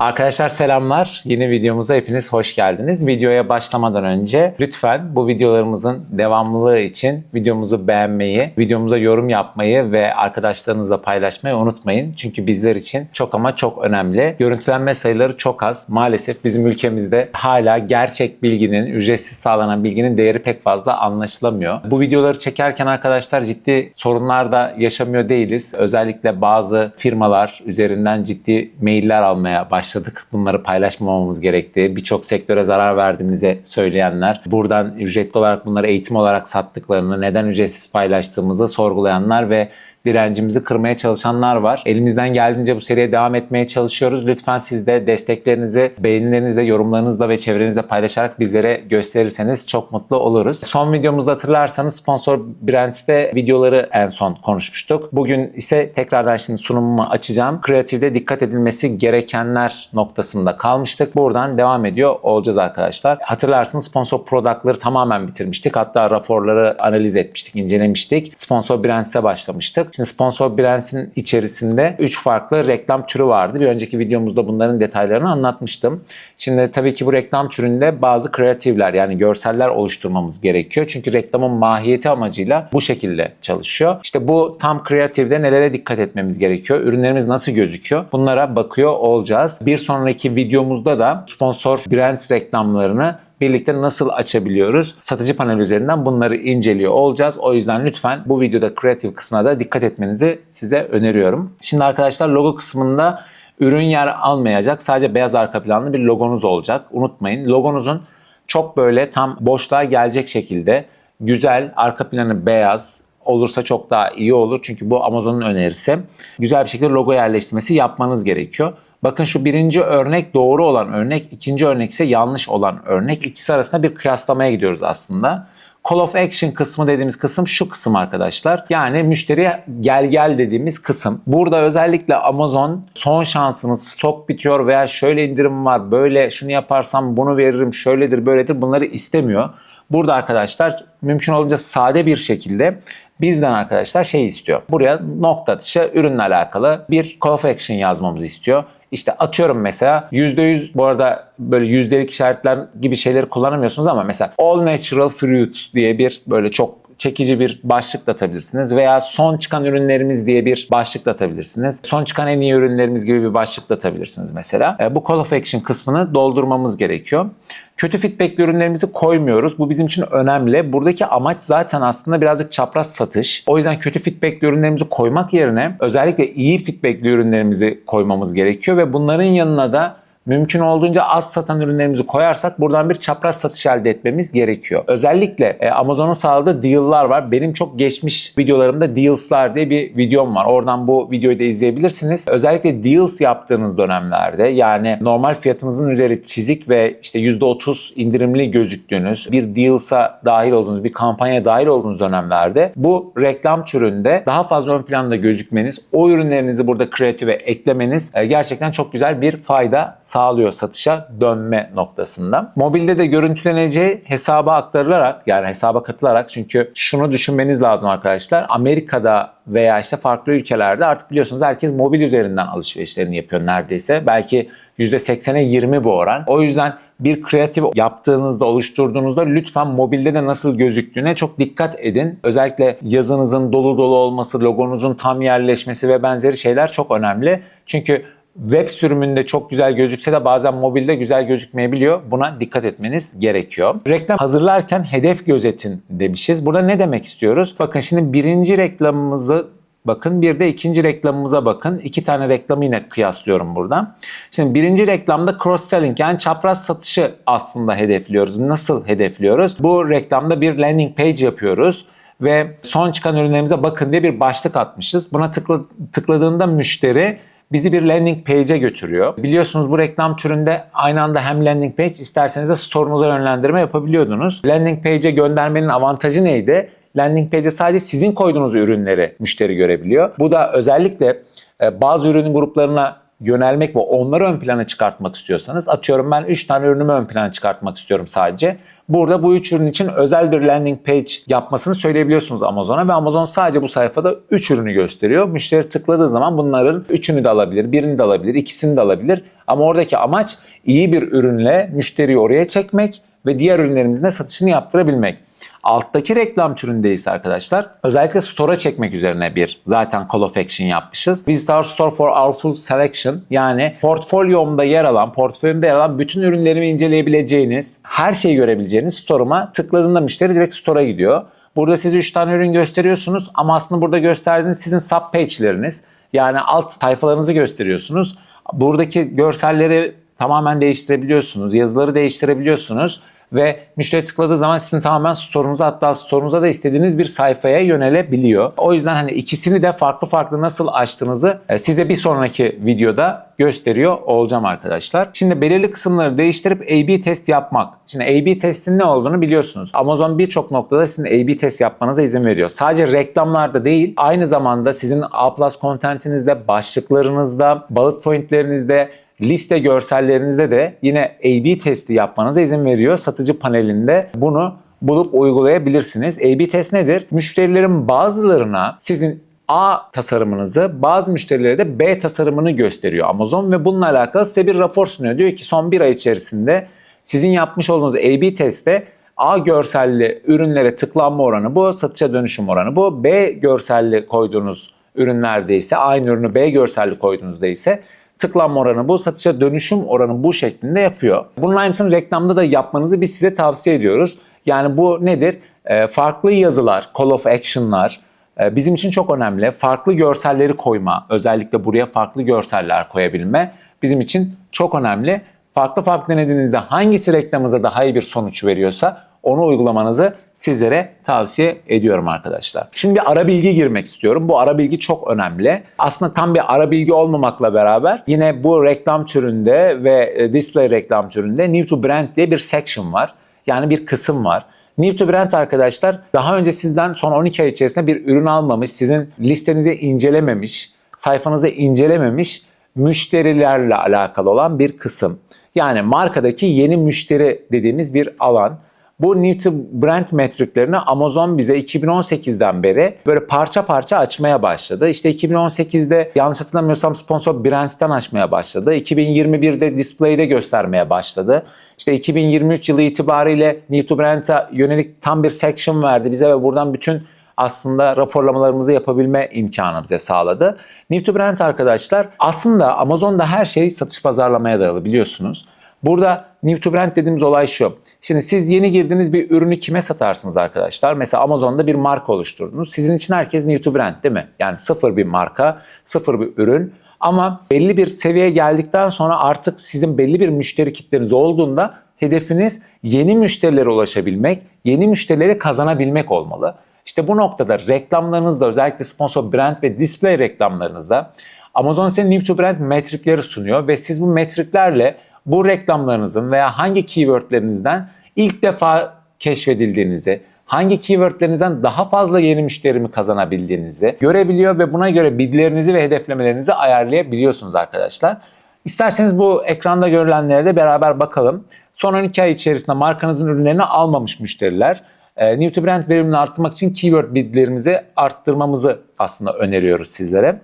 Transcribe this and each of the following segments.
Arkadaşlar selamlar. Yeni videomuza hepiniz hoş geldiniz. Videoya başlamadan önce lütfen bu videolarımızın devamlılığı için videomuzu beğenmeyi, videomuza yorum yapmayı ve arkadaşlarınızla paylaşmayı unutmayın. Çünkü bizler için çok ama çok önemli. Görüntülenme sayıları çok az. Maalesef bizim ülkemizde hala gerçek bilginin, ücretsiz sağlanan bilginin değeri pek fazla anlaşılamıyor. Bu videoları çekerken arkadaşlar ciddi sorunlar da yaşamıyor değiliz. Özellikle bazı firmalar üzerinden ciddi mailler almaya başladık. Bunları paylaşmamamız gerektiği, birçok sektöre zarar verdiğimizi söyleyenler, buradan ücretli olarak bunları eğitim olarak sattıklarını, neden ücretsiz paylaştığımızı sorgulayanlar ve direncimizi kırmaya çalışanlar var. Elimizden geldiğince bu seriye devam etmeye çalışıyoruz. Lütfen siz de desteklerinizi beğenilerinizle, yorumlarınızla ve çevrenizde paylaşarak bizlere gösterirseniz çok mutlu oluruz. Son videomuzda hatırlarsanız sponsor Brands'te videoları en son konuşmuştuk. Bugün ise tekrardan şimdi sunumumu açacağım. Kreatifde dikkat edilmesi gerekenler noktasında kalmıştık. Buradan devam ediyor olacağız arkadaşlar. Hatırlarsınız sponsor product'ları tamamen bitirmiştik. Hatta raporları analiz etmiştik, incelemiştik. Sponsor Brands'e başlamıştık. Şimdi sponsor Brands'in içerisinde 3 farklı reklam türü vardı. Bir önceki videomuzda bunların detaylarını anlatmıştım. Şimdi tabii ki bu reklam türünde bazı kreatifler yani görseller oluşturmamız gerekiyor. Çünkü reklamın mahiyeti amacıyla bu şekilde çalışıyor. İşte bu tam kreatifde nelere dikkat etmemiz gerekiyor? Ürünlerimiz nasıl gözüküyor? Bunlara bakıyor olacağız. Bir sonraki videomuzda da sponsor Brands reklamlarını birlikte nasıl açabiliyoruz? Satıcı panel üzerinden bunları inceliyor olacağız. O yüzden lütfen bu videoda kreatif kısmına da dikkat etmenizi size öneriyorum. Şimdi arkadaşlar logo kısmında ürün yer almayacak. Sadece beyaz arka planlı bir logonuz olacak. Unutmayın logonuzun çok böyle tam boşluğa gelecek şekilde güzel arka planı beyaz olursa çok daha iyi olur. Çünkü bu Amazon'un önerisi. Güzel bir şekilde logo yerleştirmesi yapmanız gerekiyor. Bakın şu birinci örnek doğru olan örnek, ikinci örnek ise yanlış olan örnek. İkisi arasında bir kıyaslamaya gidiyoruz aslında. Call of Action kısmı dediğimiz kısım şu kısım arkadaşlar. Yani müşteriye gel gel dediğimiz kısım. Burada özellikle Amazon son şansınız stok bitiyor veya şöyle indirim var böyle şunu yaparsam bunu veririm şöyledir böyledir bunları istemiyor. Burada arkadaşlar mümkün olunca sade bir şekilde bizden arkadaşlar şey istiyor. Buraya nokta atışı ürünle alakalı bir call of action yazmamızı istiyor. İşte atıyorum mesela %100 bu arada böyle yüzdelik işaretler gibi şeyleri kullanamıyorsunuz ama mesela all natural fruits diye bir böyle çok çekici bir başlık atabilirsiniz veya son çıkan ürünlerimiz diye bir başlık atabilirsiniz. Son çıkan en iyi ürünlerimiz gibi bir başlık atabilirsiniz mesela. E, bu call of action kısmını doldurmamız gerekiyor. Kötü feedbackli ürünlerimizi koymuyoruz. Bu bizim için önemli. Buradaki amaç zaten aslında birazcık çapraz satış. O yüzden kötü feedbackli ürünlerimizi koymak yerine özellikle iyi feedbackli ürünlerimizi koymamız gerekiyor ve bunların yanına da mümkün olduğunca az satan ürünlerimizi koyarsak buradan bir çapraz satış elde etmemiz gerekiyor. Özellikle e, Amazon'un sağladığı deal'lar var. Benim çok geçmiş videolarımda Deals'lar diye bir videom var. Oradan bu videoyu da izleyebilirsiniz. Özellikle Deals yaptığınız dönemlerde yani normal fiyatınızın üzeri çizik ve işte %30 indirimli gözüktüğünüz bir Deals'a dahil olduğunuz, bir kampanya dahil olduğunuz dönemlerde bu reklam türünde daha fazla ön planda gözükmeniz, o ürünlerinizi burada kreatife eklemeniz e, gerçekten çok güzel bir fayda sağlıyor satışa dönme noktasında. Mobilde de görüntüleneceği hesaba aktarılarak yani hesaba katılarak çünkü şunu düşünmeniz lazım arkadaşlar. Amerika'da veya işte farklı ülkelerde artık biliyorsunuz herkes mobil üzerinden alışverişlerini yapıyor neredeyse. Belki %80'e 20 bu oran. O yüzden bir kreatif yaptığınızda, oluşturduğunuzda lütfen mobilde de nasıl gözüktüğüne çok dikkat edin. Özellikle yazınızın dolu dolu olması, logonuzun tam yerleşmesi ve benzeri şeyler çok önemli. Çünkü web sürümünde çok güzel gözükse de bazen mobilde güzel gözükmeyebiliyor. Buna dikkat etmeniz gerekiyor. Reklam hazırlarken hedef gözetin demişiz. Burada ne demek istiyoruz? Bakın şimdi birinci reklamımızı bakın bir de ikinci reklamımıza bakın. İki tane reklamı yine kıyaslıyorum buradan. Şimdi birinci reklamda cross selling yani çapraz satışı aslında hedefliyoruz. Nasıl hedefliyoruz? Bu reklamda bir landing page yapıyoruz ve son çıkan ürünlerimize bakın diye bir başlık atmışız. Buna tıkla, tıkladığında müşteri bizi bir landing page'e götürüyor. Biliyorsunuz bu reklam türünde aynı anda hem landing page isterseniz de store'unuza yönlendirme yapabiliyordunuz. Landing page'e göndermenin avantajı neydi? Landing page'e sadece sizin koyduğunuz ürünleri müşteri görebiliyor. Bu da özellikle bazı ürün gruplarına yönelmek ve onları ön plana çıkartmak istiyorsanız atıyorum ben 3 tane ürünümü ön plana çıkartmak istiyorum sadece. Burada bu 3 ürün için özel bir landing page yapmasını söyleyebiliyorsunuz Amazon'a ve Amazon sadece bu sayfada 3 ürünü gösteriyor. Müşteri tıkladığı zaman bunların 3'ünü de alabilir, birini de alabilir, ikisini de alabilir. Ama oradaki amaç iyi bir ürünle müşteriyi oraya çekmek ve diğer ürünlerimizin de satışını yaptırabilmek. Alttaki reklam türündeyiz arkadaşlar. Özellikle store'a çekmek üzerine bir zaten call of action yapmışız. Visit our store for our full selection. Yani portfolyomda yer alan, portföyümde yer alan bütün ürünlerimi inceleyebileceğiniz, her şeyi görebileceğiniz store'uma tıkladığında müşteri direkt store'a gidiyor. Burada siz 3 tane ürün gösteriyorsunuz ama aslında burada gösterdiğiniz sizin sub page'leriniz. Yani alt sayfalarınızı gösteriyorsunuz. Buradaki görselleri tamamen değiştirebiliyorsunuz. Yazıları değiştirebiliyorsunuz ve müşteri tıkladığı zaman sizin tamamen store'unuza hatta store'unuza da istediğiniz bir sayfaya yönelebiliyor. O yüzden hani ikisini de farklı farklı nasıl açtığınızı e, size bir sonraki videoda gösteriyor olacağım arkadaşlar. Şimdi belirli kısımları değiştirip A-B test yapmak. Şimdi A-B testin ne olduğunu biliyorsunuz. Amazon birçok noktada sizin A-B test yapmanıza izin veriyor. Sadece reklamlarda değil, aynı zamanda sizin A+ contentinizde, başlıklarınızda, bullet pointlerinizde, liste görsellerinizde de yine A-B testi yapmanıza izin veriyor. Satıcı panelinde bunu bulup uygulayabilirsiniz. A-B test nedir? Müşterilerin bazılarına sizin A tasarımınızı, bazı müşterilere de B tasarımını gösteriyor Amazon ve bununla alakalı size bir rapor sunuyor. Diyor ki son bir ay içerisinde sizin yapmış olduğunuz A-B testte A görselli ürünlere tıklanma oranı bu, satışa dönüşüm oranı bu. B görselli koyduğunuz ürünlerde ise aynı ürünü B görselli koyduğunuzda ise tıklanma oranı bu, satışa dönüşüm oranı bu şeklinde yapıyor. Bunun aynısını reklamda da yapmanızı biz size tavsiye ediyoruz. Yani bu nedir? Ee, farklı yazılar, call of action'lar e, bizim için çok önemli. Farklı görselleri koyma, özellikle buraya farklı görseller koyabilme bizim için çok önemli. Farklı farklı denediğinizde hangisi reklamınıza daha iyi bir sonuç veriyorsa onu uygulamanızı sizlere tavsiye ediyorum arkadaşlar. Şimdi bir ara bilgi girmek istiyorum. Bu ara bilgi çok önemli. Aslında tam bir ara bilgi olmamakla beraber yine bu reklam türünde ve e, display reklam türünde new to brand diye bir section var. Yani bir kısım var. New to brand arkadaşlar daha önce sizden son 12 ay içerisinde bir ürün almamış, sizin listenizi incelememiş, sayfanızı incelememiş müşterilerle alakalı olan bir kısım. Yani markadaki yeni müşteri dediğimiz bir alan. Bu New Brand metriklerini Amazon bize 2018'den beri böyle parça parça açmaya başladı. İşte 2018'de yanlış hatırlamıyorsam sponsor Brands'ten açmaya başladı. 2021'de display'de göstermeye başladı. İşte 2023 yılı itibariyle New Brand'a yönelik tam bir section verdi bize ve buradan bütün aslında raporlamalarımızı yapabilme imkanı bize sağladı. New to Brand arkadaşlar aslında Amazon'da her şey satış pazarlamaya dayalı biliyorsunuz. Burada new to brand dediğimiz olay şu. Şimdi siz yeni girdiğiniz bir ürünü kime satarsınız arkadaşlar? Mesela Amazon'da bir marka oluşturdunuz. Sizin için herkes new to brand değil mi? Yani sıfır bir marka, sıfır bir ürün. Ama belli bir seviyeye geldikten sonra artık sizin belli bir müşteri kitleniz olduğunda hedefiniz yeni müşterilere ulaşabilmek, yeni müşterileri kazanabilmek olmalı. İşte bu noktada reklamlarınızda özellikle sponsor brand ve display reklamlarınızda Amazon size new to brand metrikleri sunuyor ve siz bu metriklerle bu reklamlarınızın veya hangi keywordlerinizden ilk defa keşfedildiğinizi, hangi keywordlerinizden daha fazla yeni müşterimi kazanabildiğinizi görebiliyor ve buna göre bidlerinizi ve hedeflemelerinizi ayarlayabiliyorsunuz arkadaşlar. İsterseniz bu ekranda görülenlere de beraber bakalım. Son 12 ay içerisinde markanızın ürünlerini almamış müşteriler e, New to Brand verimini arttırmak için keyword bidlerimizi arttırmamızı aslında öneriyoruz sizlere.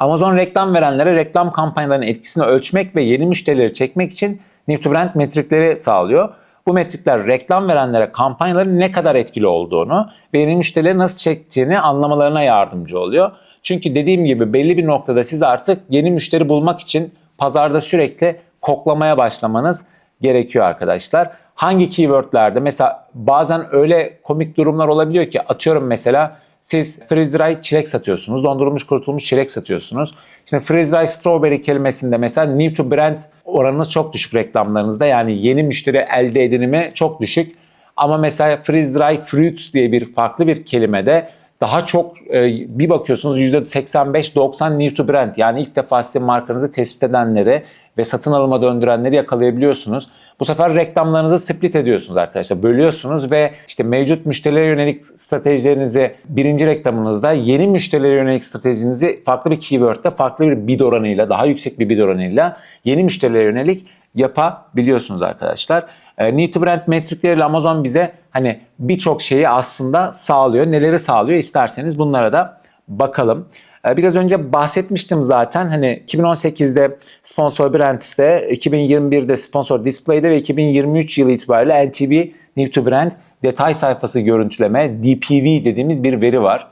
Amazon reklam verenlere reklam kampanyalarının etkisini ölçmek ve yeni müşterileri çekmek için New to Brand metrikleri sağlıyor. Bu metrikler reklam verenlere kampanyaların ne kadar etkili olduğunu ve yeni müşterileri nasıl çektiğini anlamalarına yardımcı oluyor. Çünkü dediğim gibi belli bir noktada siz artık yeni müşteri bulmak için pazarda sürekli koklamaya başlamanız gerekiyor arkadaşlar. Hangi keywordlerde mesela bazen öyle komik durumlar olabiliyor ki atıyorum mesela siz freeze dry çilek satıyorsunuz. Dondurulmuş kurutulmuş çilek satıyorsunuz. Şimdi freeze dry strawberry kelimesinde mesela new to brand oranınız çok düşük reklamlarınızda. Yani yeni müşteri elde edinimi çok düşük. Ama mesela freeze dry fruit diye bir farklı bir kelimede daha çok e, bir bakıyorsunuz %85-90 new to brand yani ilk defa size markanızı tespit edenleri ve satın alıma döndürenleri yakalayabiliyorsunuz. Bu sefer reklamlarınızı split ediyorsunuz arkadaşlar. Bölüyorsunuz ve işte mevcut müşterilere yönelik stratejilerinizi birinci reklamınızda yeni müşterilere yönelik stratejinizi farklı bir keyword'de farklı bir bid oranıyla daha yüksek bir bid oranıyla yeni müşterilere yönelik yapabiliyorsunuz arkadaşlar. E, New to Brand metrikleriyle Amazon bize hani birçok şeyi aslında sağlıyor. Neleri sağlıyor isterseniz bunlara da bakalım. E, Biraz önce bahsetmiştim zaten hani 2018'de sponsor Brand'de, 2021'de sponsor Display'de ve 2023 yılı itibariyle NTB New to Brand detay sayfası görüntüleme DPV dediğimiz bir veri var.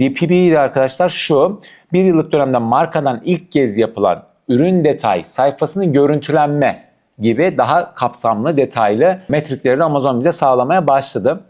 DPV de arkadaşlar şu bir yıllık dönemde markadan ilk kez yapılan ürün detay sayfasının görüntülenme gibi daha kapsamlı detaylı metrikleri de Amazon bize sağlamaya başladı.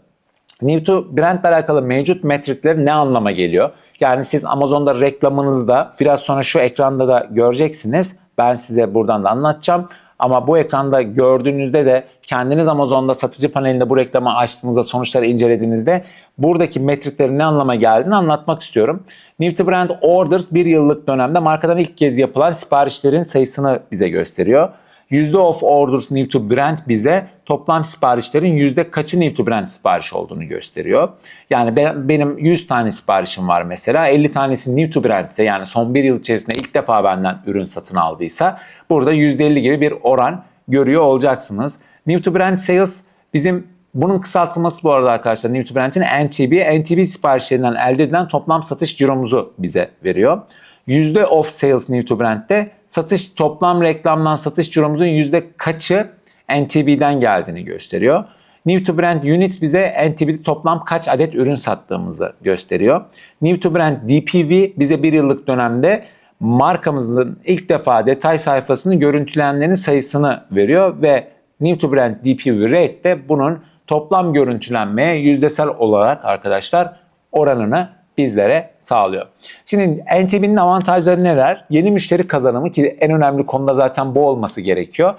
New to Brand alakalı mevcut metrikler ne anlama geliyor? Yani siz Amazon'da reklamınızda biraz sonra şu ekranda da göreceksiniz. Ben size buradan da anlatacağım. Ama bu ekranda gördüğünüzde de kendiniz Amazon'da satıcı panelinde bu reklamı açtığınızda sonuçları incelediğinizde buradaki metriklerin ne anlama geldiğini anlatmak istiyorum. New to Brand Orders bir yıllık dönemde markadan ilk kez yapılan siparişlerin sayısını bize gösteriyor. Yüzde of orders new to brand bize toplam siparişlerin yüzde kaçı new to brand sipariş olduğunu gösteriyor. Yani ben, benim 100 tane siparişim var mesela 50 tanesi new to brand ise yani son bir yıl içerisinde ilk defa benden ürün satın aldıysa burada %50 gibi bir oran görüyor olacaksınız. New to brand sales bizim bunun kısaltılması bu arada arkadaşlar New to Brand'in NTB, NTB siparişlerinden elde edilen toplam satış ciromuzu bize veriyor. Yüzde of sales New to Brand'de satış toplam reklamdan satış ciromuzun yüzde kaçı NTB'den geldiğini gösteriyor. New to Brand Units bize NTB'de toplam kaç adet ürün sattığımızı gösteriyor. New to Brand DPV bize bir yıllık dönemde markamızın ilk defa detay sayfasını görüntülenenlerin sayısını veriyor ve New to Brand DPV Rate de bunun toplam görüntülenmeye yüzdesel olarak arkadaşlar oranını bizlere sağlıyor. Şimdi NTB'nin avantajları neler? Yeni müşteri kazanımı ki en önemli konuda zaten bu olması gerekiyor.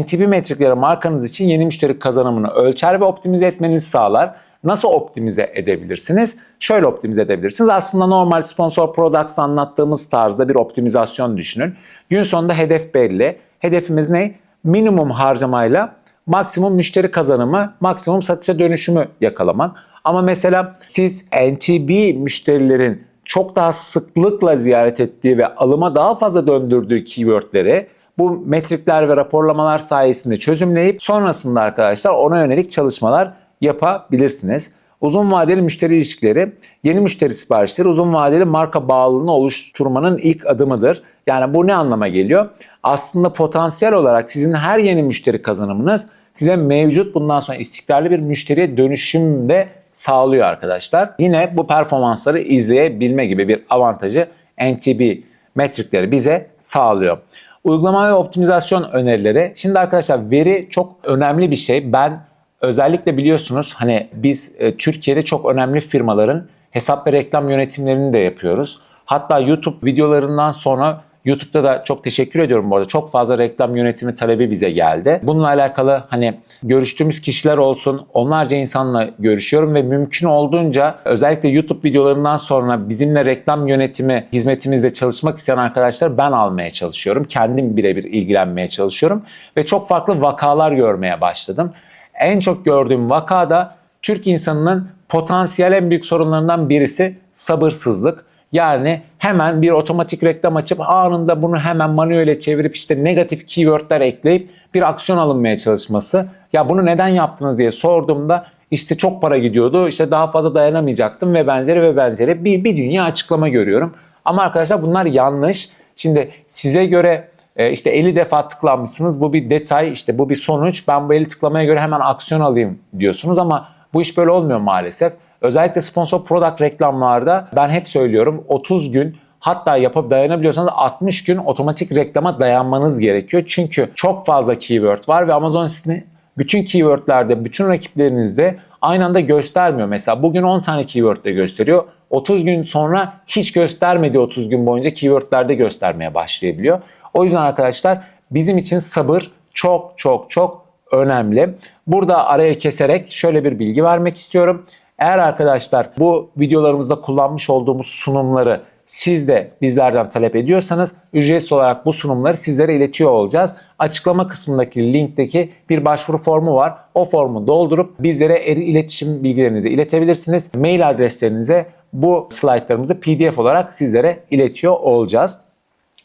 NTB metrikleri markanız için yeni müşteri kazanımını ölçer ve optimize etmenizi sağlar. Nasıl optimize edebilirsiniz? Şöyle optimize edebilirsiniz. Aslında normal sponsor products'ta anlattığımız tarzda bir optimizasyon düşünün. Gün sonunda hedef belli. Hedefimiz ne? Minimum harcamayla maksimum müşteri kazanımı, maksimum satışa dönüşümü yakalamak. Ama mesela siz NTB müşterilerin çok daha sıklıkla ziyaret ettiği ve alıma daha fazla döndürdüğü keywordleri bu metrikler ve raporlamalar sayesinde çözümleyip sonrasında arkadaşlar ona yönelik çalışmalar yapabilirsiniz. Uzun vadeli müşteri ilişkileri, yeni müşteri siparişleri uzun vadeli marka bağlılığını oluşturmanın ilk adımıdır. Yani bu ne anlama geliyor? Aslında potansiyel olarak sizin her yeni müşteri kazanımınız size mevcut bundan sonra istikrarlı bir müşteriye dönüşümde sağlıyor arkadaşlar. Yine bu performansları izleyebilme gibi bir avantajı NTB metrikleri bize sağlıyor. Uygulama ve optimizasyon önerileri. Şimdi arkadaşlar veri çok önemli bir şey. Ben özellikle biliyorsunuz hani biz e, Türkiye'de çok önemli firmaların hesap ve reklam yönetimlerini de yapıyoruz. Hatta YouTube videolarından sonra YouTube'da da çok teşekkür ediyorum bu arada. Çok fazla reklam yönetimi talebi bize geldi. Bununla alakalı hani görüştüğümüz kişiler olsun onlarca insanla görüşüyorum ve mümkün olduğunca özellikle YouTube videolarından sonra bizimle reklam yönetimi hizmetimizde çalışmak isteyen arkadaşlar ben almaya çalışıyorum. Kendim birebir ilgilenmeye çalışıyorum ve çok farklı vakalar görmeye başladım. En çok gördüğüm vakada Türk insanının potansiyel en büyük sorunlarından birisi sabırsızlık. Yani hemen bir otomatik reklam açıp anında bunu hemen manuele çevirip işte negatif keywordler ekleyip bir aksiyon alınmaya çalışması. Ya bunu neden yaptınız diye sorduğumda işte çok para gidiyordu, işte daha fazla dayanamayacaktım ve benzeri ve benzeri bir, bir dünya açıklama görüyorum. Ama arkadaşlar bunlar yanlış. Şimdi size göre e, işte 50 defa tıklanmışsınız bu bir detay işte bu bir sonuç ben bu 50 tıklamaya göre hemen aksiyon alayım diyorsunuz ama bu iş böyle olmuyor maalesef. Özellikle sponsor product reklamlarda ben hep söylüyorum 30 gün hatta yapıp dayanabiliyorsanız 60 gün otomatik reklama dayanmanız gerekiyor. Çünkü çok fazla keyword var ve Amazon sizin bütün keywordlerde, bütün rakiplerinizde aynı anda göstermiyor. Mesela bugün 10 tane keyword de gösteriyor. 30 gün sonra hiç göstermediği 30 gün boyunca keywordlerde göstermeye başlayabiliyor. O yüzden arkadaşlar bizim için sabır çok çok çok önemli. Burada araya keserek şöyle bir bilgi vermek istiyorum. Eğer arkadaşlar bu videolarımızda kullanmış olduğumuz sunumları siz de bizlerden talep ediyorsanız ücretsiz olarak bu sunumları sizlere iletiyor olacağız. Açıklama kısmındaki linkteki bir başvuru formu var. O formu doldurup bizlere iletişim bilgilerinizi iletebilirsiniz. Mail adreslerinize bu slaytlarımızı PDF olarak sizlere iletiyor olacağız.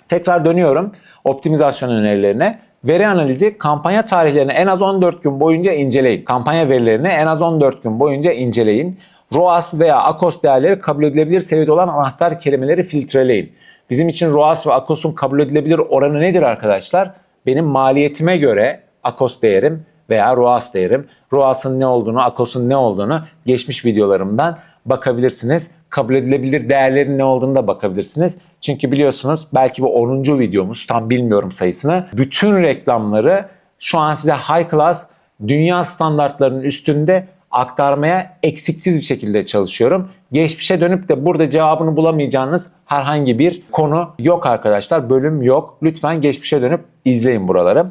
Tekrar dönüyorum optimizasyon önerilerine. Veri analizi kampanya tarihlerini en az 14 gün boyunca inceleyin. Kampanya verilerini en az 14 gün boyunca inceleyin. ROAS veya AKOS değerleri kabul edilebilir seviyede olan anahtar kelimeleri filtreleyin. Bizim için ROAS ve AKOS'un kabul edilebilir oranı nedir arkadaşlar? Benim maliyetime göre AKOS değerim veya ROAS değerim. ROAS'ın ne olduğunu, AKOS'un ne olduğunu geçmiş videolarımdan bakabilirsiniz. Kabul edilebilir değerlerin ne olduğunu da bakabilirsiniz. Çünkü biliyorsunuz belki bu 10. videomuz tam bilmiyorum sayısını. Bütün reklamları şu an size high class dünya standartlarının üstünde aktarmaya eksiksiz bir şekilde çalışıyorum. Geçmişe dönüp de burada cevabını bulamayacağınız herhangi bir konu yok arkadaşlar. Bölüm yok. Lütfen geçmişe dönüp izleyin buraları.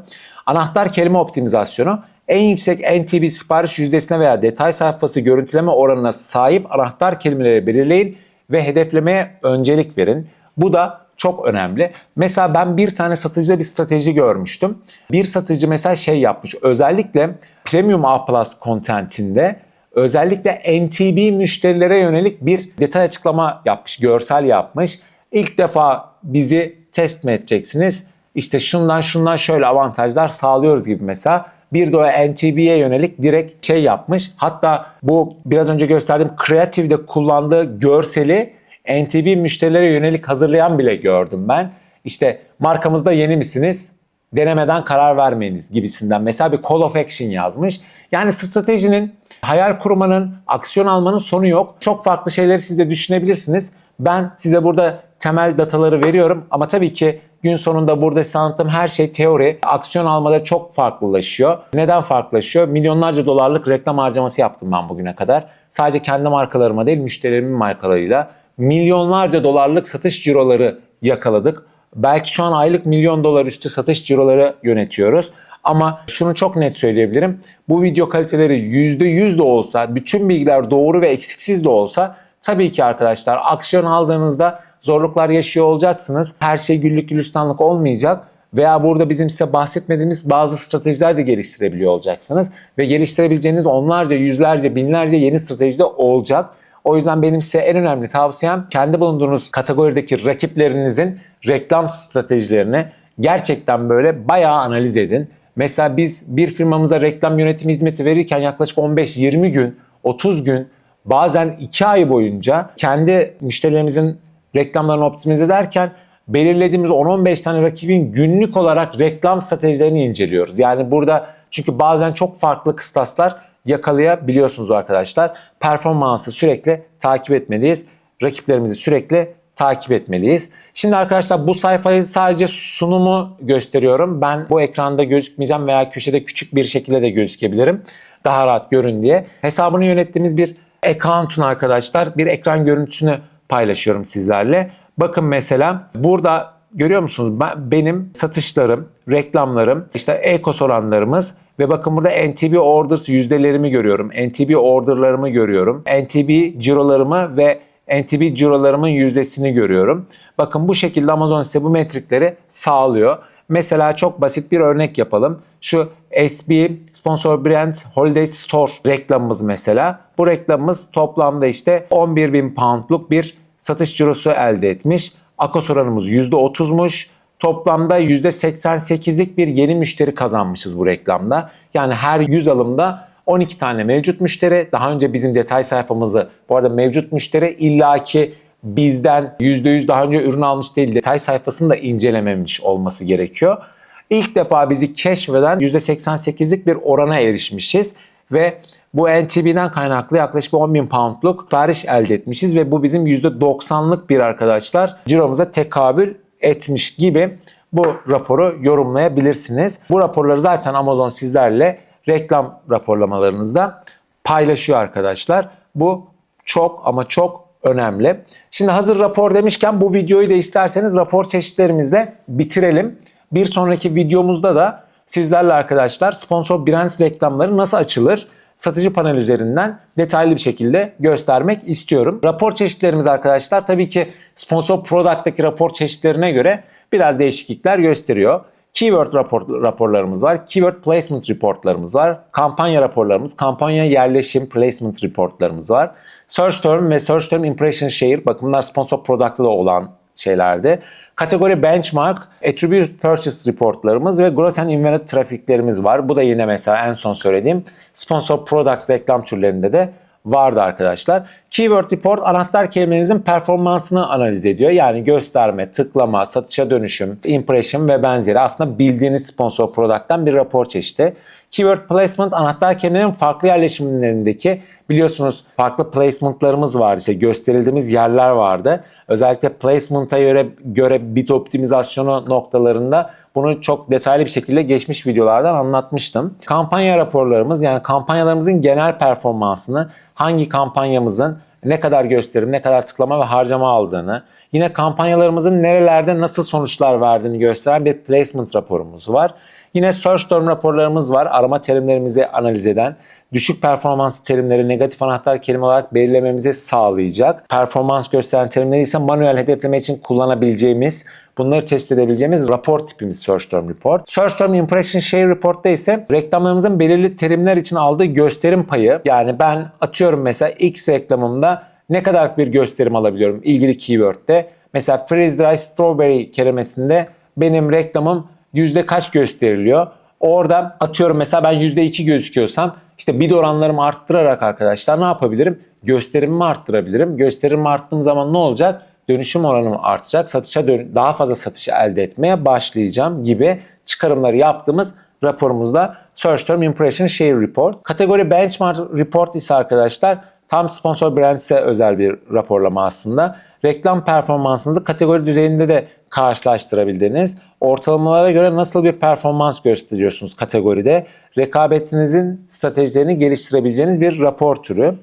Anahtar kelime optimizasyonu en yüksek NTB sipariş yüzdesine veya detay sayfası görüntüleme oranına sahip anahtar kelimeleri belirleyin ve hedeflemeye öncelik verin. Bu da çok önemli. Mesela ben bir tane satıcıda bir strateji görmüştüm. Bir satıcı mesela şey yapmış. Özellikle Premium A Plus contentinde özellikle NTB müşterilere yönelik bir detay açıklama yapmış, görsel yapmış. İlk defa bizi test mi edeceksiniz? İşte şundan şundan şöyle avantajlar sağlıyoruz gibi mesela. Bir de o NTB'ye yönelik direkt şey yapmış. Hatta bu biraz önce gösterdiğim Creative'de kullandığı görseli NTB müşterilere yönelik hazırlayan bile gördüm ben. İşte markamızda yeni misiniz? Denemeden karar vermeyiniz gibisinden. Mesela bir call of action yazmış. Yani stratejinin, hayal kurmanın, aksiyon almanın sonu yok. Çok farklı şeyleri siz de düşünebilirsiniz. Ben size burada temel dataları veriyorum ama tabii ki gün sonunda burada size her şey teori. Aksiyon almada çok farklılaşıyor. Neden farklılaşıyor? Milyonlarca dolarlık reklam harcaması yaptım ben bugüne kadar. Sadece kendi markalarıma değil müşterilerimin markalarıyla milyonlarca dolarlık satış ciroları yakaladık. Belki şu an aylık milyon dolar üstü satış ciroları yönetiyoruz. Ama şunu çok net söyleyebilirim. Bu video kaliteleri %100 de olsa, bütün bilgiler doğru ve eksiksiz de olsa tabii ki arkadaşlar aksiyon aldığınızda zorluklar yaşıyor olacaksınız. Her şey güllük gülistanlık olmayacak veya burada bizim size bahsetmediğimiz bazı stratejiler de geliştirebiliyor olacaksınız ve geliştirebileceğiniz onlarca, yüzlerce, binlerce yeni strateji de olacak. O yüzden benim size en önemli tavsiyem kendi bulunduğunuz kategorideki rakiplerinizin reklam stratejilerini gerçekten böyle bayağı analiz edin. Mesela biz bir firmamıza reklam yönetimi hizmeti verirken yaklaşık 15-20 gün, 30 gün, bazen 2 ay boyunca kendi müşterilerimizin reklamlarını optimize ederken belirlediğimiz 10-15 tane rakibin günlük olarak reklam stratejilerini inceliyoruz. Yani burada çünkü bazen çok farklı kıstaslar yakalayabiliyorsunuz arkadaşlar. Performansı sürekli takip etmeliyiz. Rakiplerimizi sürekli takip etmeliyiz. Şimdi arkadaşlar bu sayfayı sadece sunumu gösteriyorum. Ben bu ekranda gözükmeyeceğim veya köşede küçük bir şekilde de gözükebilirim. Daha rahat görün diye. Hesabını yönettiğimiz bir account'un arkadaşlar bir ekran görüntüsünü paylaşıyorum sizlerle. Bakın mesela burada görüyor musunuz? Ben, benim satışlarım, reklamlarım, işte e-kos oranlarımız ve bakın burada NTB orders yüzdelerimi görüyorum. NTB orderlarımı görüyorum. NTB cirolarımı ve NTB cirolarımın yüzdesini görüyorum. Bakın bu şekilde Amazon size bu metrikleri sağlıyor. Mesela çok basit bir örnek yapalım. Şu SB Sponsor Brands Holiday Store reklamımız mesela. Bu reklamımız toplamda işte 11.000 poundluk bir satış cirosu elde etmiş. Akos oranımız %30'muş. Toplamda %88'lik bir yeni müşteri kazanmışız bu reklamda. Yani her 100 alımda 12 tane mevcut müşteri. Daha önce bizim detay sayfamızı bu arada mevcut müşteri illaki bizden %100 daha önce ürün almış değil detay sayfasını da incelememiş olması gerekiyor. İlk defa bizi keşfeden %88'lik bir orana erişmişiz ve bu NTB'den kaynaklı yaklaşık 10 bin poundluk sipariş elde etmişiz ve bu bizim %90'lık bir arkadaşlar ciromuza tekabül etmiş gibi bu raporu yorumlayabilirsiniz. Bu raporları zaten Amazon sizlerle reklam raporlamalarınızda paylaşıyor arkadaşlar. Bu çok ama çok önemli. Şimdi hazır rapor demişken bu videoyu da isterseniz rapor çeşitlerimizle bitirelim. Bir sonraki videomuzda da sizlerle arkadaşlar sponsor brands reklamları nasıl açılır? satıcı panel üzerinden detaylı bir şekilde göstermek istiyorum. Rapor çeşitlerimiz arkadaşlar tabii ki sponsor product'taki rapor çeşitlerine göre biraz değişiklikler gösteriyor. Keyword rapor, raporlarımız var. Keyword placement reportlarımız var. Kampanya raporlarımız, kampanya yerleşim placement reportlarımız var. Search term ve search term impression share. Bakın bunlar sponsor product'ta da olan şeylerdi. Kategori benchmark, attribute purchase reportlarımız ve gross and invalid trafiklerimiz var. Bu da yine mesela en son söylediğim sponsor products reklam türlerinde de vardı arkadaşlar. Keyword report anahtar kelimenizin performansını analiz ediyor. Yani gösterme, tıklama, satışa dönüşüm, impression ve benzeri aslında bildiğiniz sponsor product'tan bir rapor çeşidi. Keyword placement anahtar kelimelerin farklı yerleşimlerindeki biliyorsunuz farklı placement'larımız vardı. İşte gösterildiğimiz yerler vardı. Özellikle placement'a göre, göre bit optimizasyonu noktalarında bunu çok detaylı bir şekilde geçmiş videolardan anlatmıştım. Kampanya raporlarımız yani kampanyalarımızın genel performansını, hangi kampanyamızın ne kadar gösterim, ne kadar tıklama ve harcama aldığını, yine kampanyalarımızın nerelerde nasıl sonuçlar verdiğini gösteren bir placement raporumuz var. Yine search term raporlarımız var. Arama terimlerimizi analiz eden, düşük performanslı terimleri negatif anahtar kelime olarak belirlememizi sağlayacak. Performans gösteren terimleri ise manuel hedefleme için kullanabileceğimiz Bunları test edebileceğimiz rapor tipimiz Search Term Report. Search Term Impression Share Report'ta ise reklamlarımızın belirli terimler için aldığı gösterim payı. Yani ben atıyorum mesela X reklamımda ne kadar bir gösterim alabiliyorum ilgili keyword'te. Mesela freeze dry strawberry kelimesinde benim reklamım yüzde kaç gösteriliyor? Orada atıyorum mesela ben yüzde iki gözüküyorsam işte bid oranlarımı arttırarak arkadaşlar ne yapabilirim? Gösterimimi arttırabilirim. Gösterimimi arttığım zaman ne olacak? Dönüşüm oranım artacak. Satışa dön- daha fazla satış elde etmeye başlayacağım gibi çıkarımları yaptığımız raporumuzda Search Term Impression Share Report. Kategori Benchmark Report ise arkadaşlar tam sponsor brands'e özel bir raporlama aslında. Reklam performansınızı kategori düzeyinde de karşılaştırabildiğiniz, ortalamalara göre nasıl bir performans gösteriyorsunuz kategoride, rekabetinizin stratejilerini geliştirebileceğiniz bir rapor türü.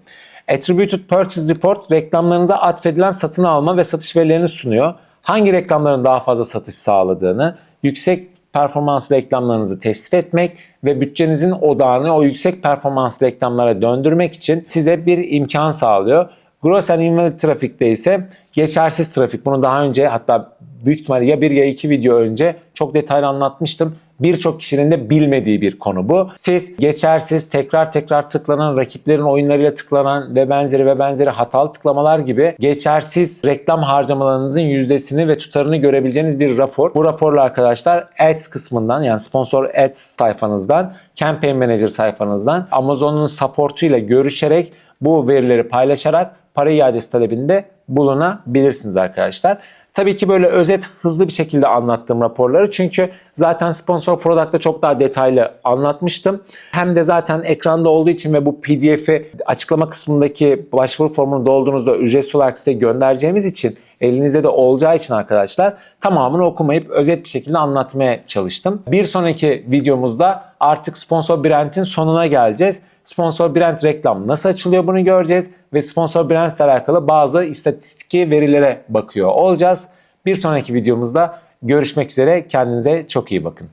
Attributed Purchase Report reklamlarınıza atfedilen satın alma ve satış verilerini sunuyor. Hangi reklamların daha fazla satış sağladığını, yüksek performanslı reklamlarınızı tespit etmek ve bütçenizin odağını o yüksek performanslı reklamlara döndürmek için size bir imkan sağlıyor. Gross and Invalid trafikte ise geçersiz trafik. Bunu daha önce hatta büyük ihtimalle ya bir ya iki video önce çok detaylı anlatmıştım. Birçok kişinin de bilmediği bir konu bu. Siz geçersiz, tekrar tekrar tıklanan, rakiplerin oyunlarıyla tıklanan ve benzeri ve benzeri hatalı tıklamalar gibi geçersiz reklam harcamalarınızın yüzdesini ve tutarını görebileceğiniz bir rapor. Bu raporla arkadaşlar Ads kısmından yani sponsor Ads sayfanızdan, Campaign Manager sayfanızdan Amazon'un supportuyla görüşerek bu verileri paylaşarak para iadesi talebinde bulunabilirsiniz arkadaşlar. Tabii ki böyle özet hızlı bir şekilde anlattığım raporları çünkü zaten sponsor product'ta çok daha detaylı anlatmıştım. Hem de zaten ekranda olduğu için ve bu pdf'i açıklama kısmındaki başvuru formunu dolduğunuzda ücretsiz olarak size göndereceğimiz için elinizde de olacağı için arkadaşlar tamamını okumayıp özet bir şekilde anlatmaya çalıştım. Bir sonraki videomuzda artık sponsor brand'in sonuna geleceğiz. Sponsor brand reklam nasıl açılıyor bunu göreceğiz ve sponsor brand ile alakalı bazı istatistiki verilere bakıyor olacağız. Bir sonraki videomuzda görüşmek üzere. Kendinize çok iyi bakın.